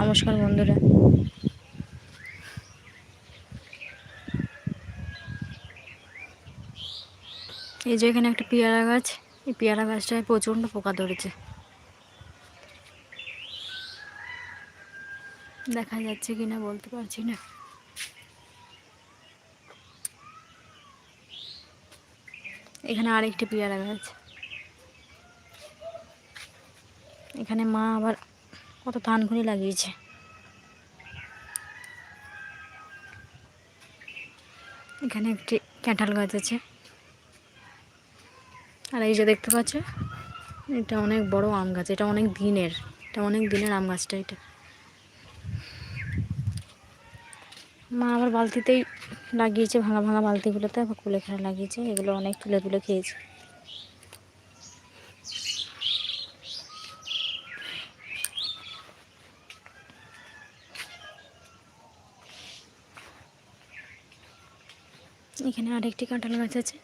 নমস্কার বন্ধুরা। এই যে এখানে একটা পেয়ারা গাছ, এই পেয়ারা গাছটায় প্রচণ্ড পোকা ধরেছে। দেখা যাচ্ছে কিনা বলতে পারছি না। এখানে আরেকটি পেয়ারা গাছ। এখানে মা আবার কত ধানখুনি লাগিয়েছে। এখানে একটি ক্যাঁঠাল গাছ আছে। আর এই যে দেখতে পাচ্ছ, এটা অনেক বড় আম গাছ, এটা অনেক দিনের, এটা অনেক দিনের আম গাছটা এটা। মা আবার বালতিতেই লাগিয়েছে, ভাঙা ভাঙা বালতিগুলোতে আবার কুলেখাড়া লাগিয়েছে, এগুলো অনেক তুলে তুলে খেয়েছে। এখানে আরেকটি কাঁঠাল গাছ আছে।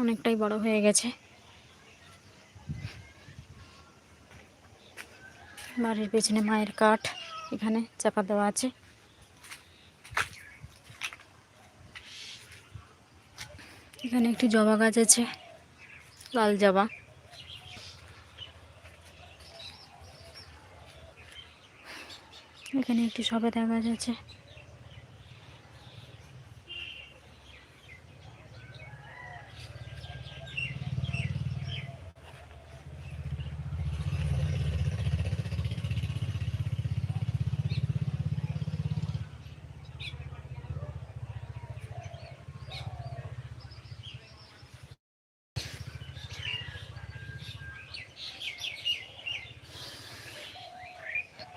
অনেকটাই বড় হয়ে গেছে। বাড়ির পেছনে মায়ের কাঠ এখানে চাপা দেওয়া আছে। এখানে একটি জবা গাছ আছে, লাল জবা। এখানে একটি সবেদা গাছ আছে।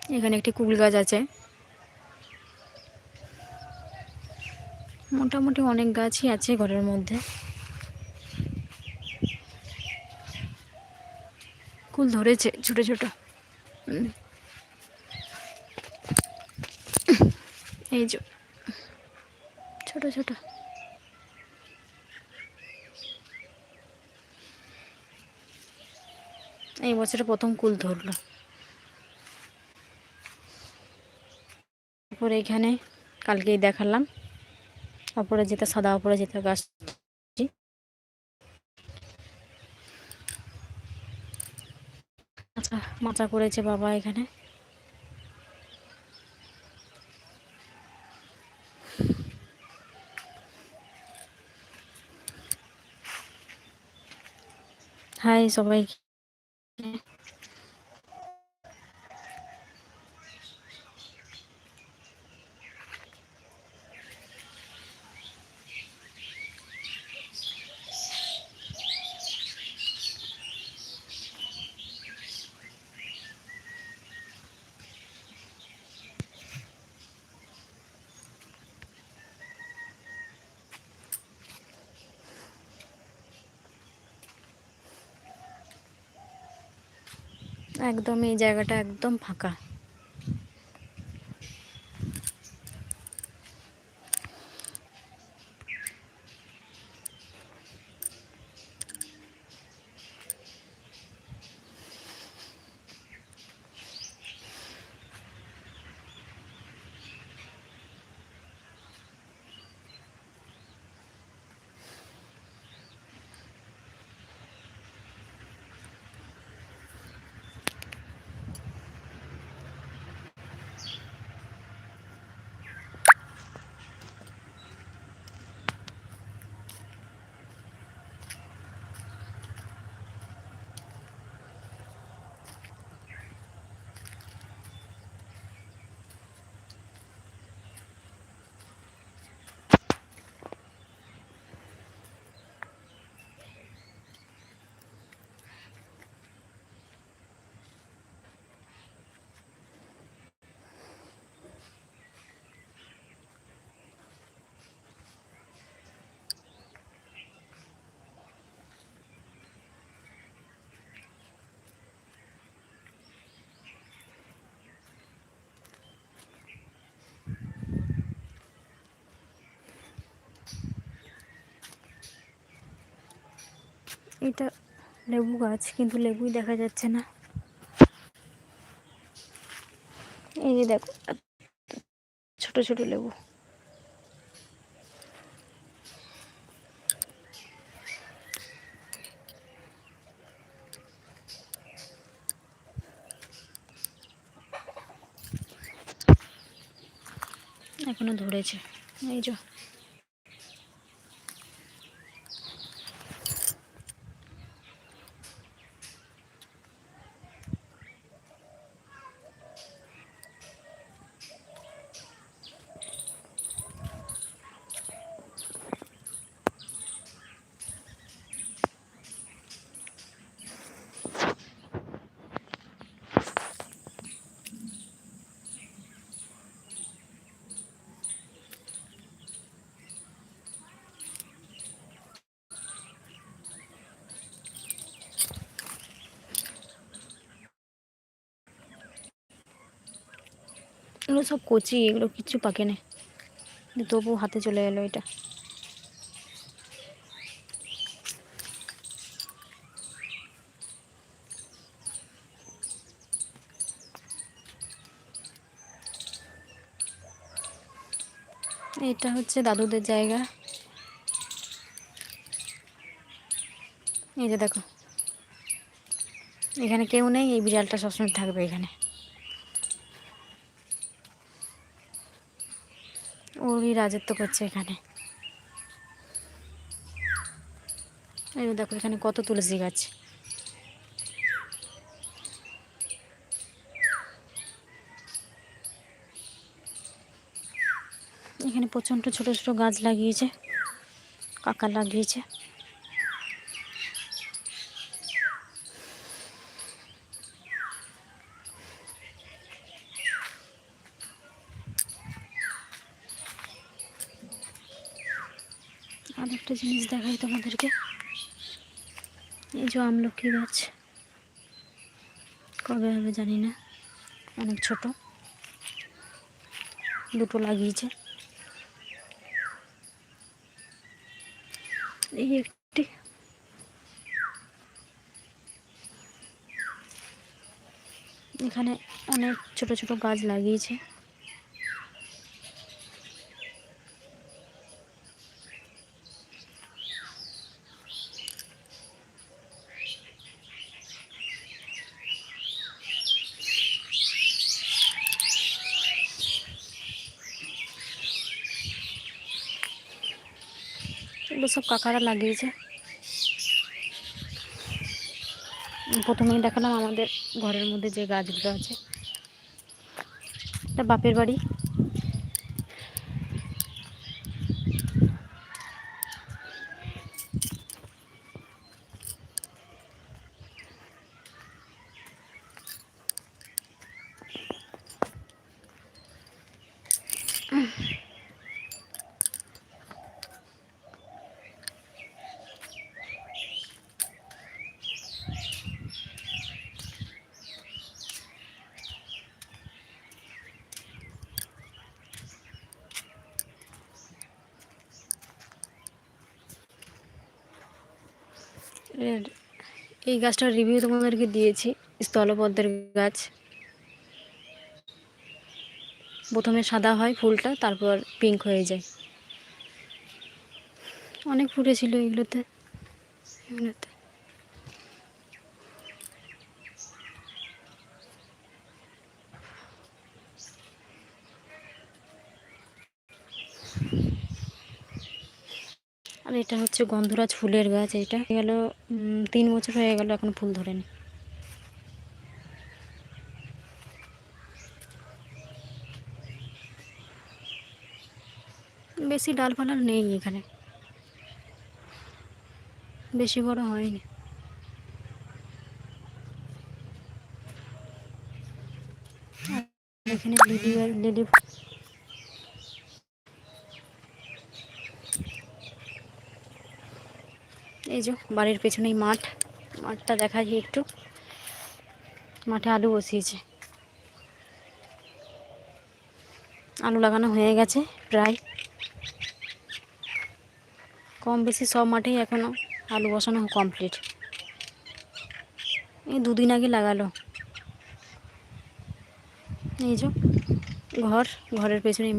এখানে একটি কুল গাছ আছে। মোটামুটি অনেক গাছই আছে ঘরের মধ্যে। কুল ধরেছে ছোট ছোট। এই যে। ছোট ছোট। এই বছরে প্রথম কুল ধরলো। তারপরে এখানে কালকেই দেখালাম। অপরাজিতা সাদা অপরাজিতা গাছ। আচ্ছা মাচা করেছে বাবা এখানে। হাই সবাই একদম এই জায়গাটা একদম ফাঁকা। এটা লেবু গাছ, কিন্তু লেবুই দেখা যাচ্ছে না। এই যে দেখো, ছোট ছোট লেবু। এখনও ধরেছে। এই যে। এগুলো সব কচি, এগুলো কিচ্ছু পাকে না তবু হাতে চলে গেলো এটা। এটা হচ্ছে দাদুদের জায়গা। এই যে দেখো। এখানে কেউ নেই, এই বিড়ালটা সবসময় থাকবে এখানে। ওরই রাজত্ব করছে এখানে। এবার দেখো, এখানে কত তুলসী গাছ। এখানে প্রচণ্ড ছোট ছোট গাছ লাগিয়েছে কাকা লাগিয়েছে আর একটা জিনিস দেখাই তোমাদেরকে এই যে আমলকি গাছ। কবে হবে জানি না, অনেক ছোট। দুটো লাগিয়েছে। এই একটি। এখানে অনেক ছোট ছোট গাছ লাগিয়েছে। সব কাকারা লাগিয়েছে। প্রথমেই দেখালাম আমাদের ঘরের মধ্যে যে গাছগুলো আছে। এটা বাপের বাড়ি। এই গাছটার রিভিউ তোমাদেরকে দিয়েছি, স্থলপদ্মের গাছ। প্রথমে সাদা হয় ফুলটা, তারপর পিঙ্ক হয়ে যায়। অনেক ফুটেছিল এগুলোতে। এগুলোতে আর এটা হচ্ছে গন্ধরাজ ফুলের গাছ, এটা গেল তিন বছর হয়ে গেল এখন ফুল ধরেনি। বেশি ডালপালা নেই এখানে। বেশি বড় হয়নি। এখানে লিলি লিলি এই যে বাড়ির পেছনেই মাঠ, মাঠটা দেখা যায় একটু। মাঠে আলু বসিয়েছে। আলু লাগানো হয়ে গেছে প্রায়। কম বেশি সব মাঠেই এখনও আলু বসানো কমপ্লিট এই দুদিন আগে লাগালো। এই যে ঘর, ঘরের পেছনে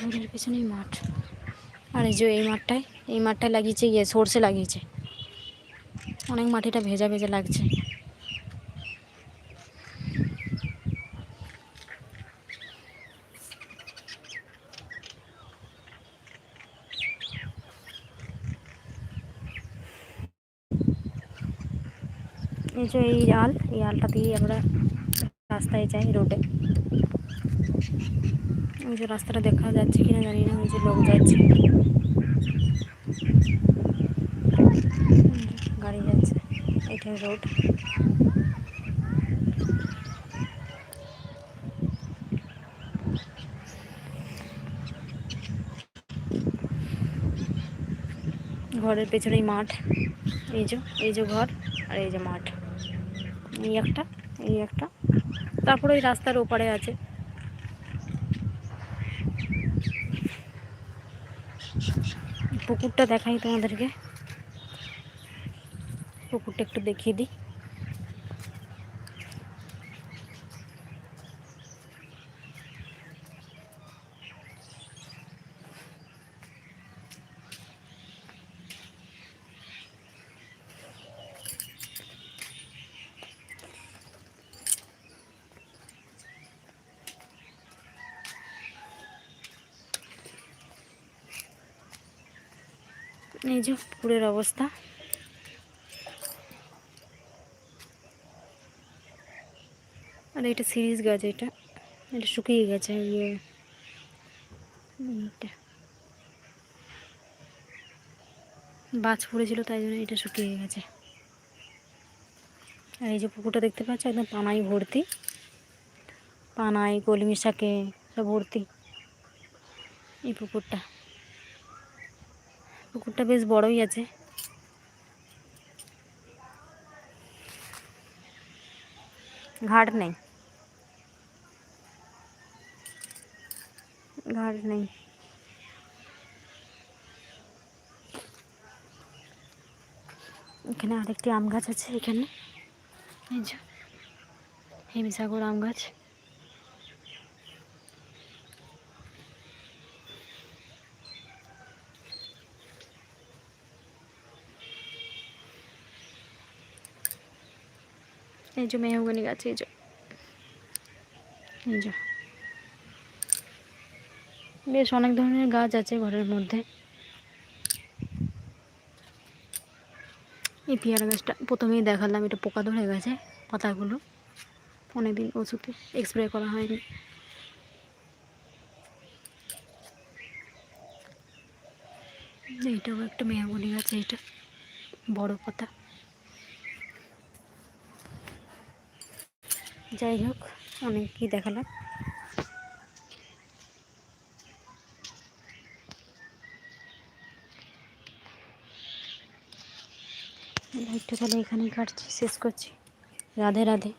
ঘরের পেছনেই মাঠ। আর এই যে এই মাঠটায় এই মাঠটায় লাগিয়েছে ইয়ে সর্ষে লাগিয়েছে। অনেক মাটিটা ভেজা ভেজা লাগছে। এই যে এই আল, এই আলটা দিয়ে আমরা রাস্তায় যাই রোডে। ওই যে রাস্তাটা দেখা যাচ্ছে কিনা জানি না, ওই লোক যাচ্ছে। গাড়ি যাচ্ছে, এটাই রোড ঘরের পেছনেই মাঠ। এই যে এই যে ঘর আর এই যে মাঠ। এই একটা এই একটা। তারপরে ওই রাস্তার ওপারে আছে। পুকুরটা দেখাই তোমাদেরকে। পুকুরটা একটু দেখিয়ে দিই। এই যে পুকুরের অবস্থা। আর এটা সিরিজ গাছ এটা। এটা শুকিয়ে গেছে ইয়ে। এইটা। বাজ পড়েছিল, তাই জন্য এটা শুকিয়ে গেছে। আর এই যে পুকুরটা দেখতে পাচ্ছ, একদম পানাই ভর্তি। পানাই কলমি শাকে সব ভর্তি। এই পুকুরটা। পুকুরটা বেশ বড়ই আছে। ঘাট নেই। ঘাট নেই। এখানে আরেকটি আম গাছ আছে, এখানে। এই যে হেমিসাগর আম গাছ। এই যে মেহগনি গাছ, এই যে। এই যে। বেশ অনেক ধরনের গাছ আছে ঘরের মধ্যে। এই পেয়ারা গাছটা প্রথমেই দেখালাম, এটা পোকা ধরে গেছে পাতাগুলো। অনেকদিন ওষুধে স্প্রে করা হয়নি। এইটাও একটা মেহগনি গাছ এইটা বড় পাতা। যাই হোক অনেক কি দেখালাম? লাইটটা তাহলে এখানেই কাটছি শেষ করছি। রাধে রাধে।